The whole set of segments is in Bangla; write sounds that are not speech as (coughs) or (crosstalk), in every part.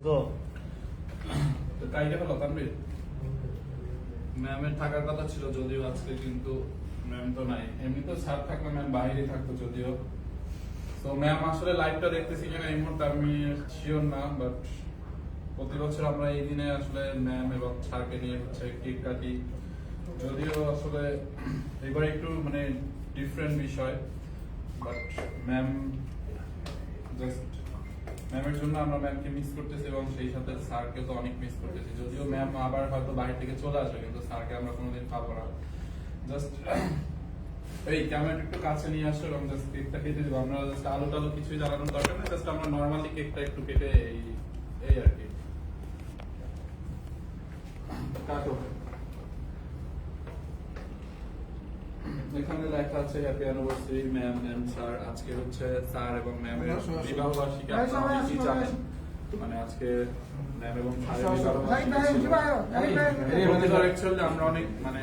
তো কাইকে ফেলো তানবীর ম্যামের থাকার কথা ছিল যদিও আজকে কিন্তু ম্যাম তো নাই। এমনি তো স্যার থাকলে ম্যাম বাইরে থাকতো যদিও। তো ম্যাম আসলে লাইভটা দেখতেছি কিনা এই মুহূর্তে আমি শিওর না বাট প্রতি বছর আমরা এই দিনে আসলে ম্যাম এবং স্যারকে নিয়ে হচ্ছে কেক কাটি। যদিও আসলে এবার একটু মানে ডিফারেন্ট বিষয় বাট ম্যাম জাস্ট ম্যামের জন্য আমরা ম্যামকে মিস করতেছি এবং সেই সাথে স্যারকে তো অনেক মিস করতেছি। যদিও ম্যাম আবার হয়তো বাইরে থেকে চলে আসবে, কিন্তু স্যারকে আমরা কোনোদিন পাবো না। জাস্ট (coughs) এই ক্যামেরাটা একটু কাছে নিয়ে আসো এবং জাস্ট কেকটা কেটে দেবো। আমরা জাস্ট আলু টালু কিছুই জ্বালানোর দরকার নেই জাস্ট আমরা নর্মালি কেকটা একটু কেটে এই এই আর কি। কাটো। এখানে লেখা আছে happy anniversary ma'am ma'am sir আজকে হচ্ছে স্যার এবং ম্যামের। বিবাহ বার্ষিকী সবাই অনেকেই আসো, জানেন? মানে আজকে ম্যাম এবং স্যারের আমরা অনেক মানে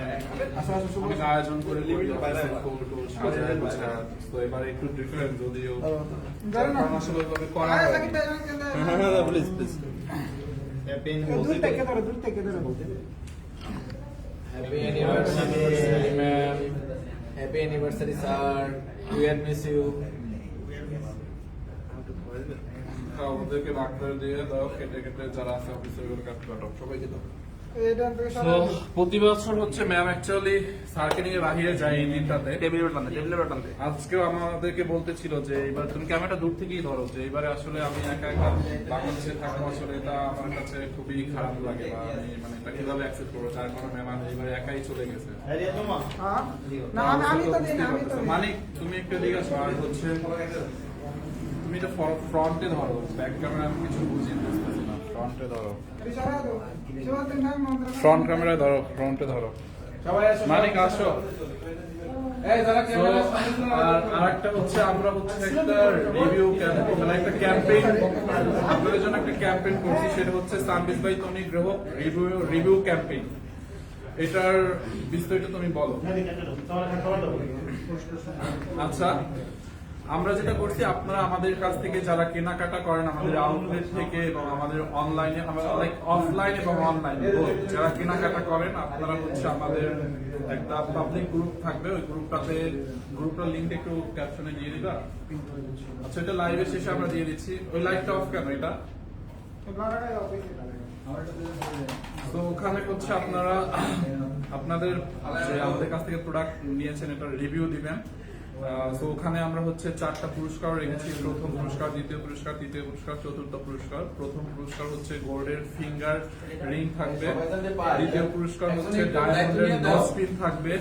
আসো, শুভ অনেক আয়োজন করে গোছায়। তো এবার একটু ডিফারেন্ট যদিও আসলে ওইভাবে করা ভাই, সাকিব ভাই। প্লিজ প্লিজ দূর থেকে ধরো, দূর থেকে ধরো। Happy anniversary ma'am happy anniversary sir we are miss you ওদেরকে ভাগ করে দিয়ে দাও, কেটে কেটে যারা আছে অফিসের ওগুলো কাটতে পাঠাও সবাইকে দাও। প্রতি বছর হচ্ছে ম্যাম অ্যাকচুয়ালি স্যারকে নিয়ে বাহিরে যায় এই দিনটাতে। টেবিলে বাটান টেবিলে বাটান আজকেও আমাদেরকে বলতেছিল যে এবার তুমি ক্যামেরাটা দূর থেকেই ধরো। যে এবারে আসলে আমি একা একা বাংলাদেশে থাকব আসলে এটা আমার কাছে খুবই খারাপ লাগে বা আমি মানে এটা কীভাবে অ্যাকসেপ্ট করব? তার কারণে ম্যাম এবারে একাই চলে গেছে। হ্যাঁ? না, আমি- আমি তো দিই না, আমি তো দিই না। মানিক তুমি একটু দিকে আর হচ্ছে তুমি এটা ফ্রন্টে ধরো। ব্যাক ক্যামেরা আমি কিছু বুঝি বুঝতেছি না। ফ্রন্টে ধরো। ফ্রন্ট ক্যামেরায় ধরো ফ্রন্টে ধরো। সবাই আসো। মানিক আসো আর আরেকটা হচ্ছে আমরা হচ্ছে একটা রিভিউ মানে একটা ক্যাম্পেইন আপনাদের জন্য একটা ক্যাম্পেইন করছি সেটা হচ্ছে সানবিস বাই তনি গ্রহ রিভিউ রিভিউ ক্যাম্পেইন এটার বিস্তারিত তুমি বলো। আচ্ছা। আমরা যেটা করছি, আপনারা আমাদের কাছ থেকে যারা কেনাকাটা করেন আমাদের আউটলেট থেকে এবং আমাদের অনলাইনে লাইক অফলাইন এবং অনলাইন যারা কেনাকাটা করেন, আপনারা হচ্ছে আমাদের একটা পাবলিক গ্রুপ থাকবে। ওই গ্রুপটাতে গ্রুপটার লিঙ্ক একটু ক্যাপশনে দিয়ে দিবা। আচ্ছা এটা লাইভের শেষে আমরা দিয়ে দিচ্ছি। ওই লাইভটা অফ কেন এটা? তো ওখানে হচ্ছে আপনারা, আপনাদের যে আমাদের কাছ থেকে প্রোডাক্ট নিয়েছেন, এটা রিভিউ দিবেন। তো ওখানে আমরা হচ্ছে চারটা পুরস্কার রেখেছি। প্রথম পুরস্কার, দ্বিতীয় পুরস্কার, তৃতীয় পুরস্কার, চতুর্থ পুরস্কার। প্রথম পুরস্কার হচ্ছে গোল্ডের ফিঙ্গার রিং থাকবে। দ্বিতীয় পুরস্কার হচ্ছে ডায়মন্ডের নসপিন থাকবে।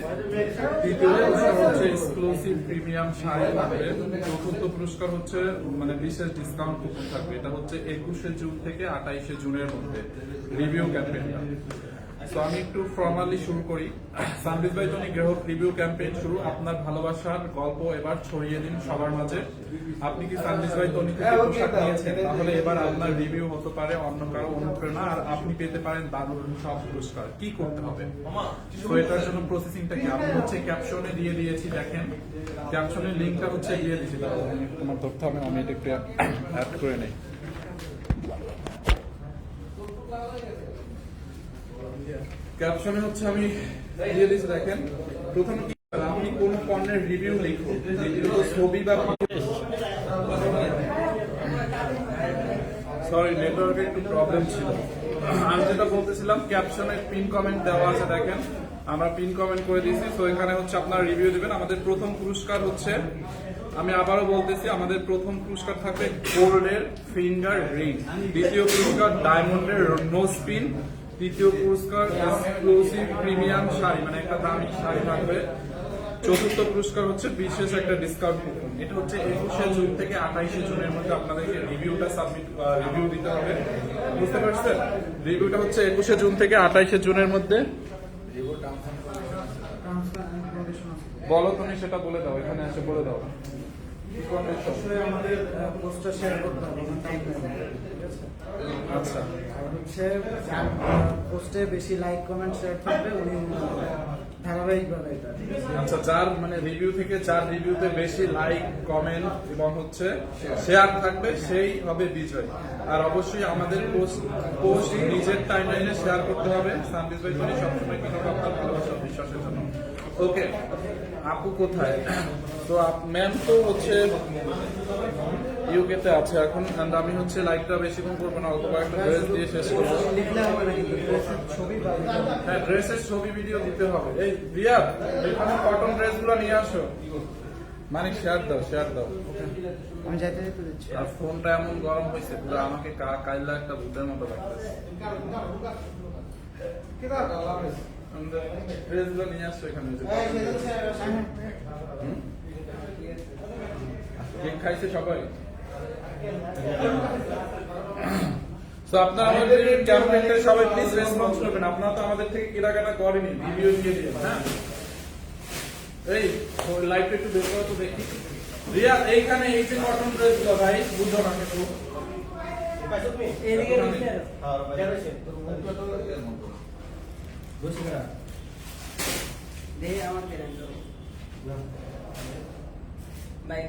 তৃতীয় পুরস্কার হচ্ছে এক্সক্লুসিভ প্রিমিয়াম শাড়ি থাকবে। চতুর্থ পুরস্কার হচ্ছে মানে বিশেষ ডিসকাউন্ট কুপন থাকবে। এটা হচ্ছে একুশে জুন থেকে আঠাইশে জুনের মধ্যে। রিভিউ ক্যাম্পেইনটা তো আমি একটু ফর্মালি শুরু করি। সানবিজ বাই টনি গ্রাহক রিভিউ ক্যাম্পেইন শুরু আপনার ভালোবাসার গল্প এবার ছড়িয়ে দিন সবার মাঝে। আপনি কি সানবিজ বাই টনি থেকে পোশাক নিয়েছেন তাহলে এবার আপনার রিভিউ হতে পারে অন্য কারও অনুপ্রেরণা আর আপনি পেতে পারেন দারুণ সব পুরস্কার। কি করতে হবে? তো এটার জন্য প্রসেসিংটা কি? আমি হচ্ছে ক্যাপশনে দিয়ে দিয়েছি দেখেন। ক্যাপশনের লিঙ্কটা হচ্ছে দিয়ে দিয়েছি তোমার তথ্য আমি আমি এটা একটু অ্যাড করে নেই। ক্যাপশনে হচ্ছে আমি দেখেন। প্রথমে কি? আপনি কোন পণ্যের রিভিউ লিখুন ছবি বা সরি নেটওয়ার্কের একটু প্রবলেম ছিল। আমি যেটা বলতেছিলাম ক্যাপশনে পিন কমেন্ট দেওয়া আছে, দেখেন। আমরা পিন কমেন্ট করে দিয়েছি তো এখানে হচ্ছে আপনারা রিভিউ দিবেন। আমাদের প্রথম পুরস্কার হচ্ছে, আমি আবারও বলতেছি, আমাদের প্রথম পুরস্কার থাকবে গোল্ডের ফিঙ্গার রিং দ্বিতীয় পুরস্কার ডায়মন্ডের নোজ পিন তৃতীয় পুরস্কার এক্সক্লুসিভ প্রিমিয়াম শাড়ি মানে একটা দামি শাড়ি থাকবে। চতুর্থ পুরস্কার হচ্ছে বিশেষ একটা ডিসকাউন্ট কুপন এটা হচ্ছে একুশে জুন থেকে আঠাইশে জুনের মধ্যে আপনাদেরকে রিভিউটা সাবমিট রিভিউ দিতে হবে। বুঝতে পারছেন? রিভিউটা হচ্ছে একুশে জুন থেকে আঠাইশে জুনের মধ্যে। বলো তুমি সেটা বলে দাও, এখানে এসে বলে দাও। আমাদের পোস্টটা শেয়ার করতে হবে আমার টাইমলাইনে, ঠিক আছে? আচ্ছা। হচ্ছে পোস্টে বেশি লাইক কমেন্ট শেয়ার থাকবে উনি ধারাবাহিকভাবে এটা আচ্ছা যার মানে রিভিউ থেকে যার রিভিউতে বেশি লাইক কমেন্ট এবং হচ্ছে শেয়ার থাকবে সেই হবে বিজয়। আর অবশ্যই আমাদের পোস্ট পোস্ট নিজের টাইমলাইনে শেয়ার করতে হবে। সানবিজ ভাই তুমি সবসময় কিন্তু আপনার ভালোবাসা বিশ্বাসের জন্য? ওকে আপু কোথায়? তো ম্যাম তো হচ্ছে ইউকেতে আছে এখন and আমি হচ্ছে লাইকটা বেশিক্ষণ করব না অল্প কয়েকটা ড্রেস দিয়ে শেষ করব হ্যাঁ ড্রেসের ছবি ভিডিও দিতে হবে এই রিয়া এখানে কটন ড্রেসগুলো নিয়ে আসো মানে শেয়ার দাও শেয়ার দাও আমি যাইতে যেতে আর ফোনটা এমন গরম হয়েছে পুরো আমাকে কা- কাইলা একটা ভূতের মতো লাগতেছে ড্রেসগুলো নিয়ে আসো এখানে যে কেক খাইছে সবাই তো আপনারা আমাদের ক্যাম্পেইনটা সবাই প্লিজ রেসপন্স করবেন। আপনারা তো আমাদের থেকে কেনাকাটা করেনি ভিডিও দিয়ে দিন হ্যাঁ? এই লাইভটা একটু বের করো তো দেখি। রিয়া এইখানে এই যে কটন ড্রেসগুলো ভাই বুঝো না একটু এদিকে নিচে দে আমার কেন বাইক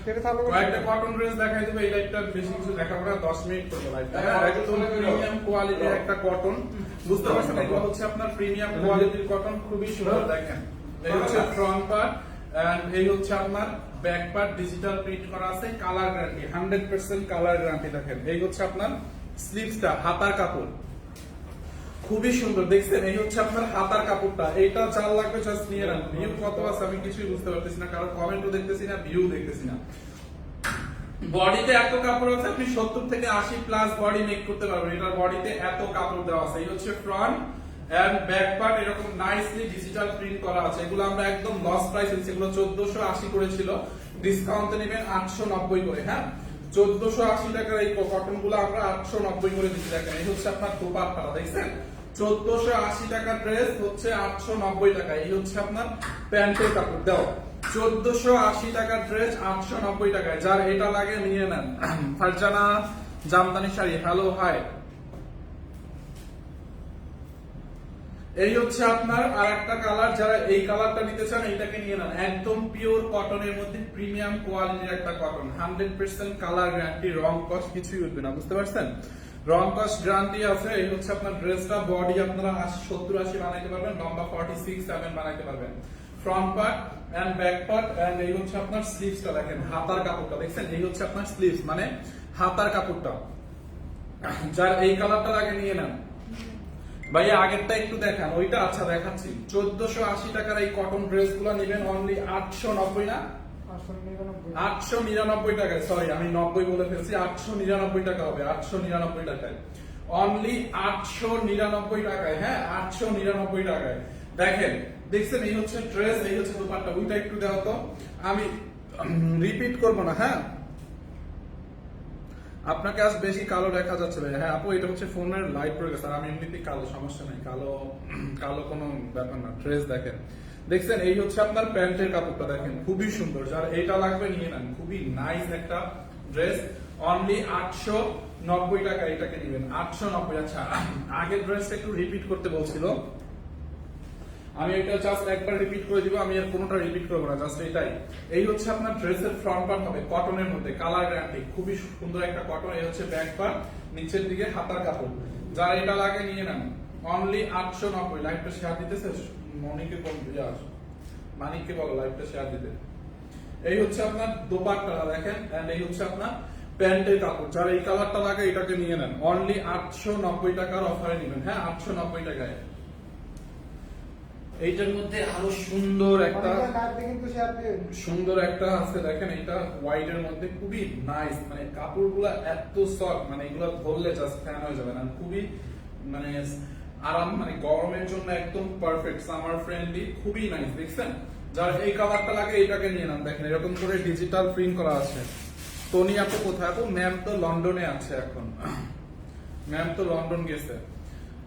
ওকে কয়েকটা কটন ড্রেস দেখাই দেবে এই লাইটটা বেশি কিছু দেখাবো না দশ মিনিট করব লাইটটা একদম প্রিমিয়াম কোয়ালিটির একটা কটন বুঝতে পারছেন এগুলো হচ্ছে আপনার প্রিমিয়াম কোয়ালিটির কটন খুবই সুন্দর দেখেন। এই হচ্ছে ফ্রন্ট পার্ট এন্ড এই হচ্ছে আপনার ব্যাক পার্ট ডিজিটাল প্রিন্ট করা আছে colour guarantee hundred percent colour guarantee দেখেন। এই হচ্ছে আপনার স্লিভসটা হাতার কাপড়। খুবই সুন্দর। দেখছেন, এই হচ্ছে আপনার হাতার কাপড়টা। এইটা চার লাগবে জাস্ট নিয়ে নেন। ভিউ কত আছে আমি কিছুই বুঝতে পারতেছি না, কারণ কমেন্টও দেখতেছি না ভিউ দেখতেছি না। বডিতে এত কাপড় আছে, আপনি সত্তর থেকে আশি প্লাস বডি মেক করতে পারবেন। এটার বডিতে এত কাপড় দেওয়া আছে। এই হচ্ছে ফ্রন্ট এন্ড ব্যাক পার্ট এরকম নাইসলি ডিজিটাল প্রিন্ট করা আছে। এগুলো আমরা একদম লস প্রাইস দিচ্ছি। এগুলো চোদ্দশো আশি করেছিল। ডিসকাউন্টে নেবেন আটশো নব্বই করে হ্যাঁ? চোদ্দশো আশি টাকার এই কটনগুলো আমরা আটশো নব্বই করে দিচ্ছি। দেখেন, এই হচ্ছে আপনার দোপাট্টাটা, দেখছেন? চোদ্দশো আশি টাকার ড্রেস হচ্ছে আটশো নব্বই টাকা। এই হচ্ছে আপনার প্যান্টের কাপড়। টাকার ড্রেস যার এটা লাগে নিয়ে নেন। (clears throat) ফারজানা জামদানি শাড়ি। হ্যালো হাই এই হচ্ছে আপনার আর একটা কালার যারা এই কালারটা নিতে চান, এইটাকে নিয়ে নেন। একদম পিওর কটনের মধ্যে প্রিমিয়াম কোয়ালিটির একটা cotton hundred percent colour guarantee রং কস্ট কিছুই উঠবে না। বুঝতে পারছেন? রং কস্ট গ্যারান্টি আছে, এই হচ্ছে আপনার ড্রেসটা, বডি আপনারা সত্তর, আশি বানাইতে পারবেন, লম্বা ফর্টি সিক্স, সেভেন বানাইতে পারবেন। Front part and back part and এই হচ্ছে আপনার স্লিভসটা দেখেন, হাতার কাপড়টা, দেখছেন? এই হচ্ছে আপনার স্লিভস মানে হাতার কাপড়টা। যার এই কালারটা আগে নিয়ে নেন। ভাইয়া, আগেরটা একটু দেখান, ওইটা আচ্ছা দেখাচ্ছি। চোদ্দশো আশি টাকার এই কটন ড্রেসগুলো নিবেন অনলি আটশো নব্বই না? আটশো নিরানব্বই। টাকায় সরি আমি নব্বই বলে ফেলছি, আটশো নিরানব্বই টাকা হবে, আটশো নিরানব্বই টাকায়। অনলি আটশো নিরানব্বই টাকায় হ্যাঁ আটশো নিরানব্বই টাকায়। দেখেন, দেখছেন, এই হচ্ছে ড্রেস এই হচ্ছে ওইটা একটু তো। আমি রিপিট করব না হ্যাঁ? আপনাকে আজ বেশি কালো দেখা যাচ্ছে ভাই। হ্যাঁ আপু, এটা হচ্ছে ফোনের লাইট আর আমি এমনিতেই কালো, সমস্যা নাই। কালো কালো কোনো ব্যাপার না ড্রেস দেখেন। দেখছেন, এই হচ্ছে আপনার প্যান্টের কাপড়টা দেখেন, খুবই সুন্দর। যার এইটা লাগবে নিয়ে নেন, খুবই নাইস একটা ড্রেস অনলি আটশো নব্বই টাকা এটাকে নেবেন আটশো নব্বই। আচ্ছা আগের ড্রেসটা একটু রিপিট করতে বলছিল। আমি এটা জাস্ট একবার রিপিট করে দিব, আমি আর কোনোটা রিপিট করব না জাস্ট এটাই। এই হচ্ছে আপনার ড্রেসের ফ্রন্ট পার্ট হবে কটনের মধ্যে কালার গ্যারান্টি খুবই সুন্দর একটা কটন এই হচ্ছে ব্যাক পার্ট নিচের দিকে হাতার কাপড়। যারা এটা লাগে নিয়ে নেন অনলি আটশো নব্বই লাইফটা শেয়ার দিতেছে? মনিকে কোন মানিককে বলো লাইভটা শেয়ার দিতে। এই হচ্ছে আপনার দোপাট্টা দেখেন এন্ড এই হচ্ছে আপনার প্যান্টের কাপড়। যারা এই কালারটা লাগে এটাকে নিয়ে নেন। অনলি আটশো নব্বই টাকার অফারে নেবেন। হ্যাঁ আটশো নব্বই টাকায়। এইটার মধ্যে আরও সুন্দর একটা সুন্দর একটা আছে দেখেন এটা হোয়াইট এর মধ্যে খুবই নাইস মানে কাপড়গুলো এত সফট মানে এগুলো ধরলে জাস্ট ফ্যান হয়ে যাবে না। খুবই মানে আরাম মানে গরমের জন্য একদম পারফেক্ট সামার ফ্রেন্ডলি খুবই নাইস দেখছেন? যার এই কালারটা লাগে এটাকে নিয়ে দেখেন, এরকম করে ডিজিটাল প্রিন্ট করা আছে। টনি আপু কোথায় আপু? ম্যাম তো লন্ডনে আছে এখন। (clears throat) ম্যাম তো লন্ডন গেছে।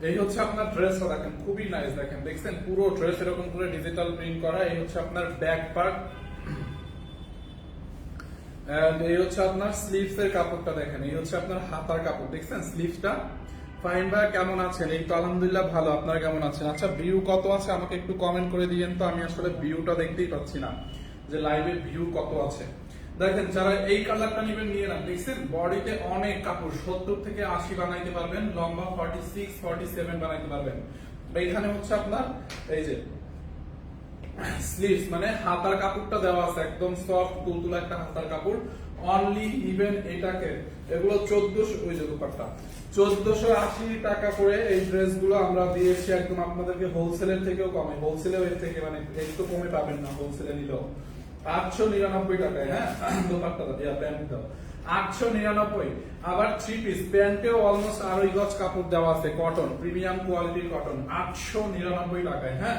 এই হচ্ছে আপনার ড্রেসটা দেখেন, খুবই নাইস দেখেন। দেখছেন, পুরো ড্রেস এরকম করে ডিজিটাল প্রিন্ট করা। এই হচ্ছে আপনার ব্যাক পার্ট (clears throat) এই হচ্ছে আপনার স্লিভস এর কাপড়টা দেখেন। এই হচ্ছে আপনার হাতার কাপড়, দেখছেন? স্লিভসটা ফাইন ভাই, কেমন আছেন? এই তো আলহামদুলিল্লাহ ভালো, আপনারা কেমন আছেন? আচ্ছা ভিউ কত আছে? আমাকে একটু কমেন্ট করে দিয়েন তো, আমি আসলে ভিউটা দেখতেই পাচ্ছি না, যে লাইভে ভিউ কত আছে। দেখেন, যারা এই কালারটা নেবেন, নিয়ে না দেখছেন বডিতে অনেক কাপড়, সত্তর থেকে আশি বানাইতে পারবেন, লম্বা ফর্টি সিক্স ফর্টি সেভেন বানাইতে পারবেন। এইখানে হচ্ছে আপনার, এই যে স্লিভস মানে হাতার কাপড়টা দেওয়া আছে, একদম সফট তুলতুলা একটা হাতার কাপড়। অনলি ইভেন এটাকে, এগুলো চোদ্দশো, ওই যে দোকানটা চোদ্দশো আশি টাকা করে এই ড্রেসগুলো আমরা দিয়েছি একদম আপনাদেরকে হোলসেলের থেকেও কমে। এর থেকে মানে একটু কমে পাবেন না হোলসেলে নিলেও। আটশো নিরানব্বই টাকায় হ্যাঁ? (coughs) প্যান্ট আটশো নিরানব্বই। আবার থ্রি পিস প্যান্টেও অলমোস্ট আড়াই গজ কাপড় দেওয়া আছে কটন প্রিমিয়াম কোয়ালিটির কটন আটশো নিরানব্বই টাকায় হ্যাঁ?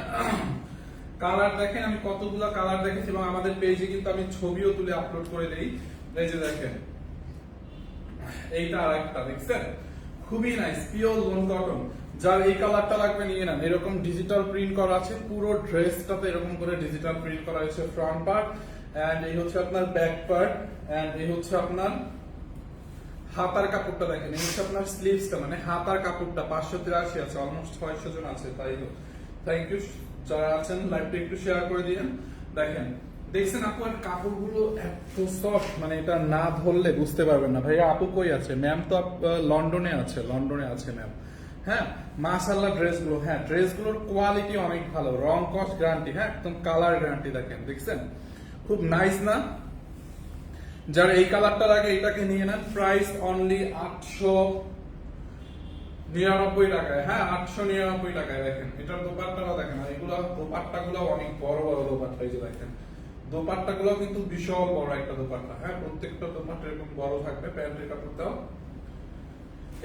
কালার দেখেন, আমি কতগুলো কালার দেখেছি এবং আমাদের পেজে কিন্তু আমি ছবিও তুলে আপলোড করে দেই। এই যে দেখেন, এইটা আর একটা দেখছেন? খুবই নাইস পিওর লোন কটন যার এই কালারটা লাগবে, নিয়ে নেন। এরকম ডিজিটাল প্রিন্ট করা আছে, পুরো ড্রেসটাতে এরকম করে ডিজিটাল প্রিন্ট করা হয়েছে ফ্রন্ট পার্ট এন্ড এই হচ্ছে আপনার ব্যাক পার্ট এন্ড এই হচ্ছে আপনার হাতার কাপড়টা দেখেন। এই হচ্ছে আপনার স্লিভসটা মানে হাতার কাপড়টা, পাঁচশো তিরাশি আছে অলমোস্ট ছয়শো জন আছে, তাই থ্যাংক ইউ যারা আছেন লাইভটা একটু শেয়ার করে দিন দেখেন, দেখছেন আপনার কাপড়গুলো এত সফট মানে এটা না ধরলে বুঝতে পারবেন না। ভাইয়া, আপু কই আছে? ম্যাম তো লন্ডনে আছে লন্ডনে আছে ম্যাম হ্যাঁ মাশাল্লাহ ড্রেসগুলো হ্যাঁ ড্রেসগুলোর কোয়ালিটি অনেক ভালো। রং কস্ট গ্যারান্টি হ্যাঁ একদম কালার গ্যারান্টি দেখেন, দেখছেন? খুব নাইস না? যার এই কালারটা লাগে, এটাকে নিয়ে নেন। প্রাইস অনলি আটশো নিরানব্বই টাকায় হ্যাঁ আটশো নিরানব্বই টাকায় দেখেন। এটার দেখেন, আর এগুলো দোপাট্টা গুলো অনেক বড় বড় দোপাট্টা এই যে দেখেন। দোপাট্টা গুলো কিন্তু বিশাল বড় একটা দোপাট্টা হ্যাঁ প্রত্যেকটা দোপাট্টা এরকম বড় থাকবে, প্যান্টের কাপড়টাও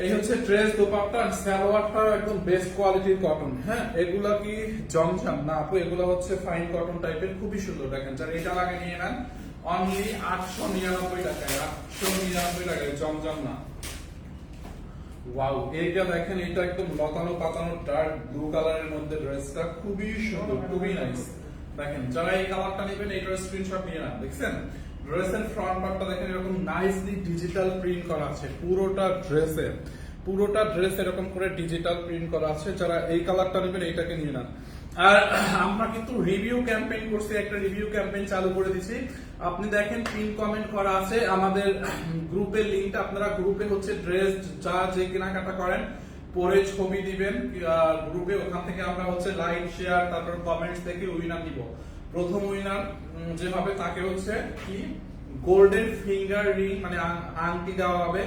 এই হচ্ছে ড্রেস দোপাট্টা আর সালোয়ারটা একদম বেস্ট কোয়ালিটির কটন হ্যাঁ এগুলা কি জমঝম না, আপু, এগুলো হচ্ছে ফাইন কটন টাইপের খুবই সুন্দর দেখেন, যারা এটা লাগে নিয়ে নেন অনলি আটশো নিরানব্বই টাকায়, আটশো নিরানব্বই টাকায় জমজম না। ওয়াও এইটা দেখেন, এটা একদম লতানো পাতানো ডার্ক ব্লু কালারের মধ্যে ড্রেসটা খুবই সুন্দর, খুবই নাইস দেখেন, যারা এই কালারটা নেবেন এইটার স্ক্রিনশট নিয়ে নেন, দেখছেন? ড্রেসের ফ্রন্ট পার্টটা দেখেন, এরকম নাইসলি ডিজিটাল প্রিন্ট করা আছে, পুরোটা ড্রেসে পুরোটা ড্রেস এরকম করে ডিজিটাল প্রিন্ট করা আছে, যারা এই কালারটা নেবেন, এইটাকে নিয়ে নেন। আর আমরা কিন্তু রিভিউ ক্যাম্পেইন করছি, একটা রিভিউ ক্যাম্পেইন চালু করে দিছি আপনি দেখেন পিন কমেন্ট করা আছে। আমাদের গ্রুপের লিংকটা আপনারা গ্রুপে হচ্ছে ড্রেস যা যে কেনাকাটা করেন, পরে ছবি দিবেন। গ্রুপে ওখান থেকে আমরা হচ্ছে লাইক শেয়ার তারপর কমেন্টস থেকে উইনার দিব প্রথম উইনার যে হবে তাকে হচ্ছে কি? গোল্ডেন ফিঙ্গার রিং মানে আংটি দেওয়া হবে।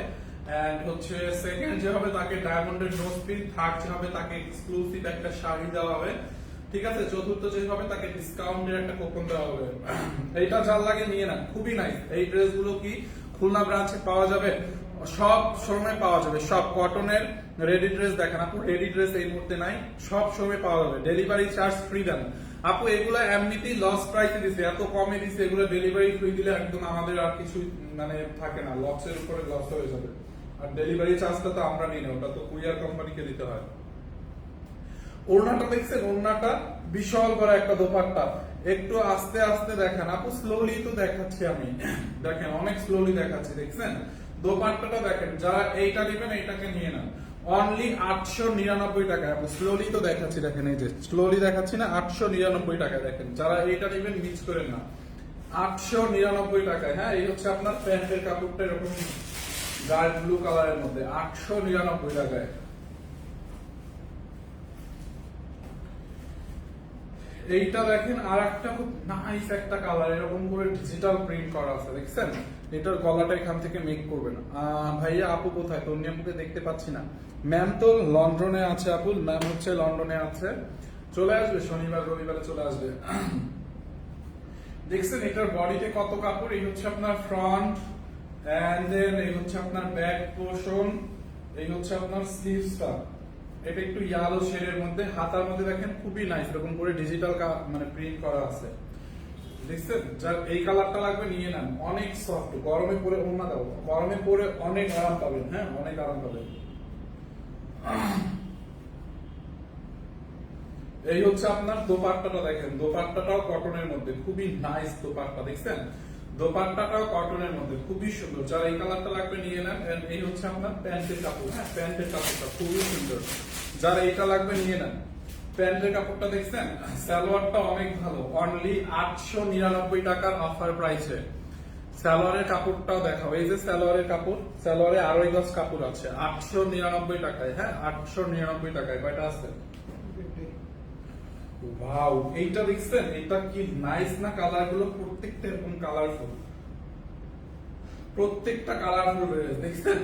এন্ড হচ্ছে সেকেন্ড যে হবে তাকে ডায়মন্ডের নোজ পিন থার্ড যে হবে তাকে এক্সক্লুসিভ একটা শাড়ি দেওয়া হবে। ঠিক আছে, চতুর্থ যে হবে তাকে ডিসকাউন্টের একটা কুপন দেওয়া হবে। এইটা যার লাগে নিয়ে নেন খুবই নাইস এই ড্রেসগুলো কি খুলনা ব্রাঞ্চে পাওয়া যাবে? সব শোরুমে পাওয়া যাবে। সব কটনের রেডি ড্রেস দেখেন আপু রেডি ড্রেস এই মুহূর্তে নাই, সব শোরুমে পাওয়া যাবে। ডেলিভারি চার্জ ফ্রি দেন। আপু, এগুলো এমনিতেই লস প্রাইসে দিছে, এত কমে দিছে, এগুলো ডেলিভারি ফ্রি দিলে একদম আমাদের আর কিছু মানে থাকে না। লসের উপরে লস হয়ে যাবে। আর ডেলিভারি চার্জটা তো আমরা নিই না, ওটা তো কুরিয়ার কোম্পানিকে দিতে হয়। ওড়নাটা দেখছেন? ওড়নাটা বিশাল বড় একটা দোপাট্টা। একটু আস্তে আস্তে দেখেন। আপু স্লোলি তো দেখাচ্ছি আমি। দেখেন, অনেক স্লোলি দেখাচ্ছি, দেখছেন? দোপাট্টাটা দেখেন, যারা এইটা নেবেন, এইটাকে নিয়ে নেন। অনলি আটশো নিরানব্বই টাকা আপু স্লোলি তো দেখাচ্ছি, দেখেন এই যে। স্লোলি দেখাচ্ছি না, আটশো নিরানব্বই টাকা দেখেন। যারা এইটা নেবেন, মিস করেন না। আটশো নিরানব্বই টাকায় হ্যাঁ? এই হচ্ছে আপনার প্যান্টের কাপড়টা এরকম ডার্ক ব্লু কালারের মধ্যে। আটশো নিরানব্বই টাকায়। এইটা দেখেন আর একটা খুব নাইস একটা কালার এরকম করে ডিজিটাল প্রিন্ট করা আছে, দেখছেন? এটার গলাটা এখান থেকে মেক করবেন। ভাইয়া, আপু কোথায়? তন্নি আপুকে দেখতে পাচ্ছি না। ম্যাম তো লন্ডনে আছে, আপু। ম্যাম হচ্ছে লন্ডনে আছে। চলে আসবে, শনিবার, রবিবারে চলে আসবে। দেখছেন, এটার বডিতে কত কাপড়? এই হচ্ছে আপনার ফ্রন্ট এই হচ্ছে আপনার ব্যাক পোর্শন এই হচ্ছে আপনার স্লিভসটা এটা একটু ইয়ালো শেডের মধ্যে, হাতার মধ্যে দেখেন খুবই নাইস এরকম করে ডিজিটাল মানে প্রিন্ট করা আছে। দেখছেন? যার এই কালারটা লাগবে, নিয়ে নেন। অনেক সফট গরমে পরে ওনা দাও, গরমে পরে অনেক আরাম পাবেন হ্যাঁ? অনেক আরাম পাবেন। এই হচ্ছে আপনার দোপাট্টাটা দেখেন। দোপাট্টাটাও কটনের মধ্যে, খুবই নাইস দোপাট্টা, দেখছেন? দোপাট্টাটাও কটনের মধ্যে, খুবই সুন্দর। যার এই কালারটা লাগবে নিয়ে নেন এই হচ্ছে আপনার প্যান্টের কাপড় হ্যাঁ প্যান্টের কাপড়টা খুবই সুন্দর। যার এইটা লাগবে নিয়ে নেন। প্যান্টের কাপড়টা দেখছেন? সালোয়ারটা অনেক ভালো। অনলি আটশো নিরানব্বই টাকার অফার প্রাইসে সালোয়ারের কাপড়টাও দেখাও। এই যে সালোয়ারের কাপড়, সালোয়ারে আড়াই গজ কাপড় আছে। আটশো নিরানব্বই টাকায় হ্যাঁ আটশো নিরানব্বই টাকায়, কয়টা আছে? ওয়াও এইটা দেখছেন? এটা কি নাইস না প্রত্যেকটা এরকম কালারফুল প্রত্যেকটা কালারফুল দেখছেন?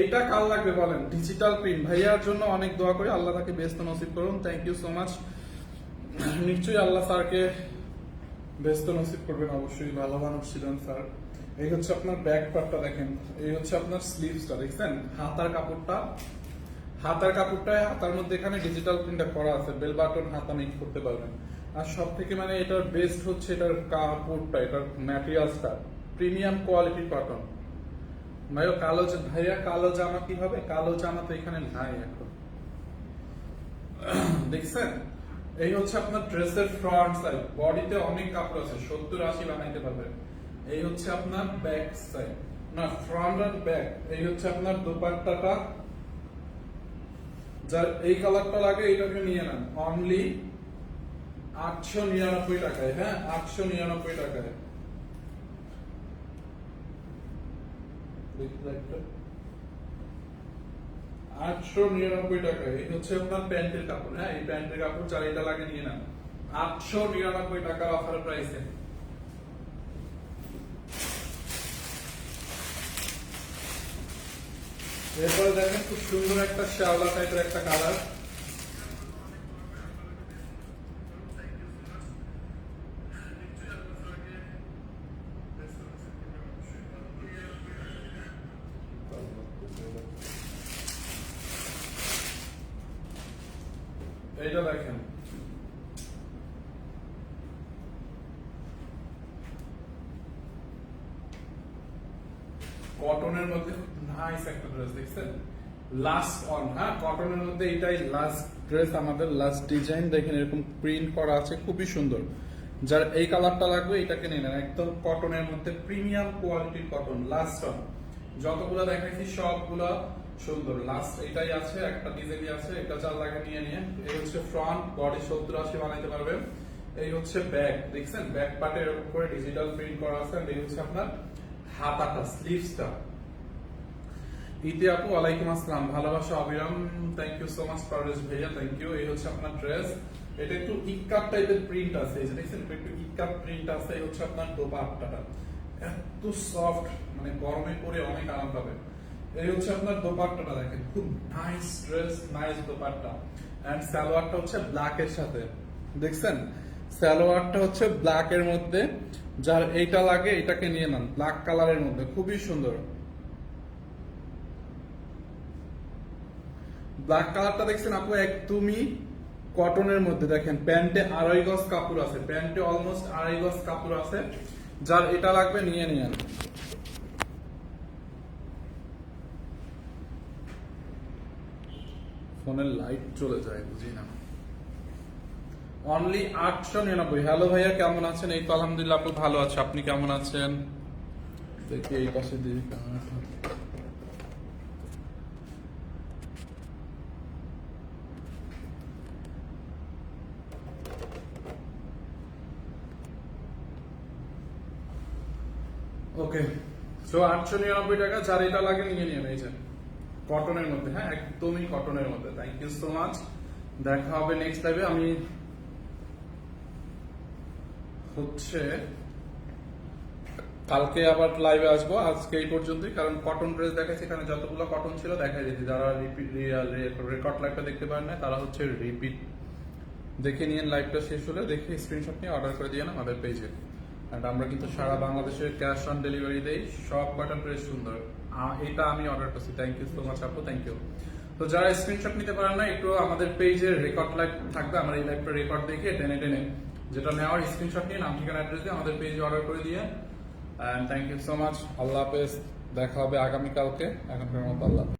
এইটা কাল লাগবে বলেন? ডিজিটাল প্রিন্ট ভাইয়ার জন্য অনেক দোয়া করি। আল্লাহ তাকে ব্যস্ত নসিব করুন। থ্যাংক ইউ সো মাচ নিশ্চয়ই আল্লাহ স্যারকে ব্যস্ত নসিব করবেন। অবশ্যই ভালো মানুষ ছিলেন স্যার। এই হচ্ছে আপনার ব্যাক পার্টটা দেখেন। এই হচ্ছে আপনার স্লিভসটা দেখছেন? হাতার কাপড়টা হাতার কাপড়টায় হাতার মধ্যে এখানে ডিজিটাল প্রিন্টটা করা আছে। বেল বাটন হাতা মিক্স করতে পারবেন। আর সব থেকে মানে এটার বেস্ট হচ্ছে এটার কাপড়টা, এটার ম্যাটেরিয়ালসটা প্রিমিয়াম কোয়ালিটির কটন ভাইয়া, কালো ভাইয়া, কালো জামা কি হবে? কালো জামা তো এখানে নাই এখন। দেখছেন? এই হচ্ছে আপনার ড্রেসের ফ্রন্ট সাইড বডিতে অনেক কাপড় আছে, সত্তর আশি বানাইতে পারবেন। এই হচ্ছে আপনার ব্যাক সাইড না ফ্রন্ট আর ব্যাক এই হচ্ছে আপনার দোপাট্টাটা এই কালারটা লাগে এটাকে নিয়ে নেন। অনলি আটশো নিরানব্বই টাকায় হ্যাঁ? আটশো নিরানব্বই টাকায়। আটশো নিরানব্বই এই হচ্ছে আপনার প্যান্টের কাপড় হ্যাঁ? এই প্যান্টের কাপড় যার এটা লাগে নিয়ে নেন। আটশো নিরানব্বই টাকার অফার প্রাইসে এরপরে দেখেন খুব সুন্দর একটা শ্যাওলা টাইপের একটা কালার ড্রেস দেখছেন লাস্ট অন হ্যাঁ কটনের মধ্যে এটাই লাস্ট ড্রেস আমাদের লাস্ট ডিজাইন দেখেন এরকম প্রিন্ট করা আছে, খুবই সুন্দর। যার এই কালারটা লাগবে, এটাকে নিয়ে নেন। একদম কটনের মধ্যে প্রিমিয়াম কোয়ালিটির কটন লাস্ট অন যতগুলো দেখাইছি, সবগুলো সুন্দর। লাস্ট এটাই আছে, একটা ডিজাইনই আছে, এটা চার লাগে নিয়ে নিয়ে এই হচ্ছে ফ্রন্ট বডি সত্তর আশি বানাইতে পারবেন। এই হচ্ছে ব্যাক দেখছেন? ব্যাক পার্টে এরকম করে ডিজিটাল প্রিন্ট করা আছে এই হচ্ছে আপনার হাতাটা স্লিভসটা ইতি আপু, ওয়ালাইকুম আসসালাম। ভালোবাসা অবিরাম। Thank you so much Parvez ভাইয়া থ্যাংক ইউ এই হচ্ছে আপনার ড্রেস এটা একটু ইকাপ টাইপের প্রিন্ট আছে, এই যে দেখছেন, একটু ইকাপ প্রিন্ট আছে, এই হচ্ছে আপনার দোপাট্টাটা এত সফট মানে গরমে পরে অনেক আরাম পাবে এই হচ্ছে আপনার দোপাট্টাটা দেখেন। খুব nice dress nice dupatta and সালোয়ারটা হচ্ছে ব্ল্যাক এর সাথে। দেখছেন? সালোয়ারটা হচ্ছে ব্ল্যাক এর মধ্যে। যার এইটা লাগে, এটাকে নিয়ে নেন। ব্ল্যাক কালারের মধ্যে। খুবই সুন্দর। ব্ল্যাক কালারটা দেখছেন আপু, একদমই কটনের মধ্যে। দেখেন, প্যান্টে আড়াই গজ কাপড় আছে। প্যান্টে অলমোস্ট আড়াই গজ কাপড় আছে। যার এটা লাগবে, নিয়ে নিয়েন ফোনের লাইট চলে যায়, বুঝি না। অনলি আটশো নিরানব্বই। হ্যালো ভাইয়া, কেমন আছেন? এই তো আলহামদুলিল্লাহ, আপু ভালো আছে। আপনি কেমন আছেন? দেখি এই পাশে দিদি ক্যামেরাটা ওকে সো আটশো নিরানব্বই টাকা যার এটা লাগে নিয়ে নিয়ে নিয়েছেন কটনের মধ্যে হ্যাঁ একদমই কটনের মধ্যে। থ্যাংক ইউ সো মাচ দেখা হবে নেক্সট টাইমে আমি হচ্ছে কালকে আবার লাইভে আসব। আজকে এই পর্যন্তই। কারণ কটন ড্রেস দেখাচ্ছি এখানে যতগুলো কটন ছিল, দেখাই দিচ্ছি যারা রেকর্ড লাইভটা দেখতে পারেন না তারা হচ্ছে রিপিট দেখে নিয়ে লাইভটা শেষ হলে। দেখে স্ক্রিনশট নিয়ে অর্ডার করে দিয়ে আমাদের পেজে অ্যান্ড আমরা কিন্তু সারা বাংলাদেশে ক্যাশ অন ডেলিভারি দেই, সব কটা ড্রেস সুন্দর। এটা আমি অর্ডার করছি। থ্যাংক ইউ সো মাচ আপু থ্যাংক ইউ তো যারা স্ক্রিনশট নিতে পারেন না, একটু আমাদের পেজের রেকর্ড লাইভ থাকবে, আমরা এই লাইভটা রেকর্ড দেখে টেনে টেনে। যেটা নেওয়ার স্ক্রিনশট নিয়ে নাম, ঠিকানা অ্যাড্রেস দিয়ে আমাদের পেজে অর্ডার করে দিয়ে। And thank you so much আল্লাহ হাফেজ। দেখা হবে আগামীকালকে। এখনকার মতো আল্লাহ